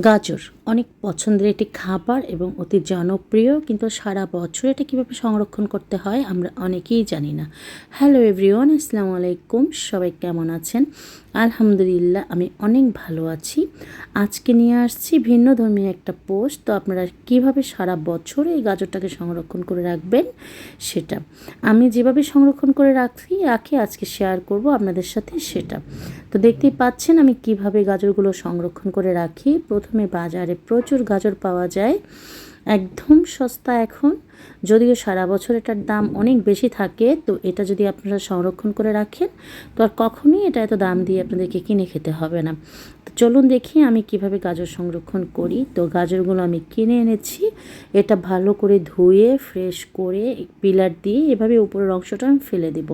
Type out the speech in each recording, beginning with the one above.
গাজর। অনেক পছন্দের একটি খাবার এবং অতি জনপ্রিয়, কিন্তু সারা বছর এটা কীভাবে সংরক্ষণ করতে হয় আমরা অনেকেই জানি না। হ্যালো এভরিওয়ান আসসালামু আলাইকুম, সবাই কেমন আছেন? আলহামদুলিল্লাহ, আমি অনেক ভালো আছি। আজকে নিয়ে আসছি ভিন্ন ধর্মীয় একটা পোস্ট, তো আপনারা কীভাবে সারা বছর এই গাজরটাকে সংরক্ষণ করে রাখবেন সেটা। আমি যেভাবে সংরক্ষণ করে রাখি রাখি, আজকে শেয়ার করব আপনাদের সাথে সেটা। তো দেখতেই পাচ্ছেন আমি কীভাবে গাজরগুলো সংরক্ষণ করে রাখি। প্রথমে বাজারে প্রচুর গাজর পাওয়া যায়। একদম সস্তা এখন। যদিও সারা বছর এটার দাম অনেক বেশি থাকে, তো এটা যদি আপনারা সংরক্ষণ করে রাখেন, তো আর কখনোই এটা এত দাম দিয়ে আপনাদেরকে কিনে খেতে হবে না। তো চলুন দেখি আমি কীভাবে গাজর সংরক্ষণ করি। তো গাজরগুলো আমি কিনে এনেছি, এটা ভালো করে ধুয়ে ফ্রেশ করে পিলার দিয়ে এভাবে উপরের অংশটা আমি ফেলে দেব।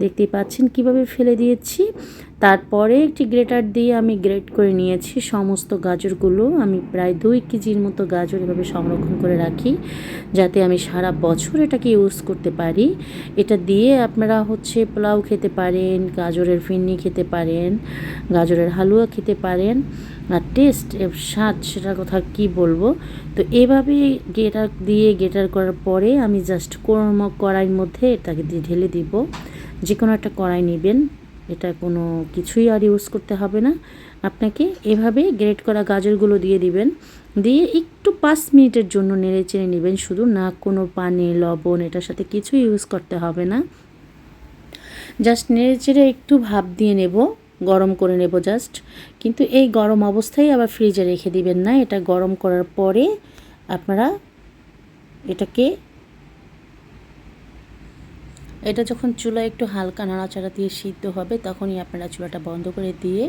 দেখতেই পাচ্ছেন কীভাবে ফেলে দিয়েছি। তারপরে একটি গ্রেটার দিয়ে আমি গ্রেট করে নিয়েছি, সমস্ত গাজরগুলো আমি প্রায় দুই কেজির মতো গাজর এভাবে সংরক্ষণ করে রাখি, যাতে আমি সারা বছর এটাকে ইউজ করতে পারি। এটা দিয়ে আপনারা হচ্ছে পোলাও খেতে পারেন, গাজরের ফিন্নি খেতে পারেন, গাজরের হালুয়া খেতে পারেন। আর টেস্ট স্বাদ, সেটার কথা কি বলব? তো এভাবে গেটার দিয়ে গেটার করার পরে আমি জাস্ট কর্ম কড়াইয়ের মধ্যে এটাকে দিয়ে ঢেলে দিব। যে কোনো একটা কড়াই নেবেন। এটা কোনো কিছুই আর ইউজ করতে হবে না। আপনাকে এভাবে গ্রেট করা গাজরগুলো দিয়ে দিবেন। দিয়ে একটু পাঁচ মিনিটের জন্য নেড়ে চেড়ে নেবেন। শুধু না কোনো পানি, লবণ, এটার সাথে কিছু ইউজ করতে হবে না। জাস্ট নেড়ে চেড়ে একটু ভাপ দিয়ে নেব, গরম করে নেব জাস্ট কিন্তু এই গরম অবস্থায় আবার ফ্রিজে রেখে দিবেন না। এটা গরম করার পরে আপনারা এটাকে এটা যখন চুলা একটু হালকা নাড়াচাড়া দিয়ে সিদ্ধ হবে, তখনই আপনারা চুলাটা বন্ধ করে দিয়ে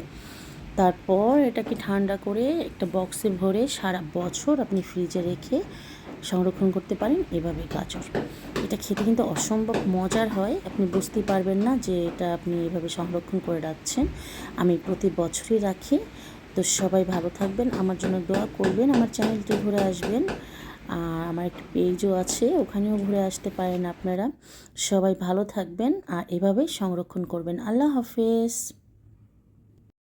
তারপর এটাকে ঠান্ডা করে একটা বক্সে ভরে সারা বছর আপনি ফ্রিজে রেখে সংরক্ষণ করতে পারেন এভাবে গাজর। এটা খেতে কিন্তু অসম্ভব মজার হয়, আপনি বুঝতেই পারবেন না যে এটা আপনি এভাবে সংরক্ষণ করে রাখছেন। আমি প্রতি বছরই রাখি। তো সবাই ভালো থাকবেন, আমার জন্য দোয়া করবেন, আমার চ্যানেলটি ঘুরে আসবেন। আর আমার একটু পেজও আছে, ওখানেও ঘুরে আসতে পারেন আপনারা। সবাই ভালো থাকবেন আর এভাবে সংরক্ষণ করবেন। আল্লাহ হাফেজ।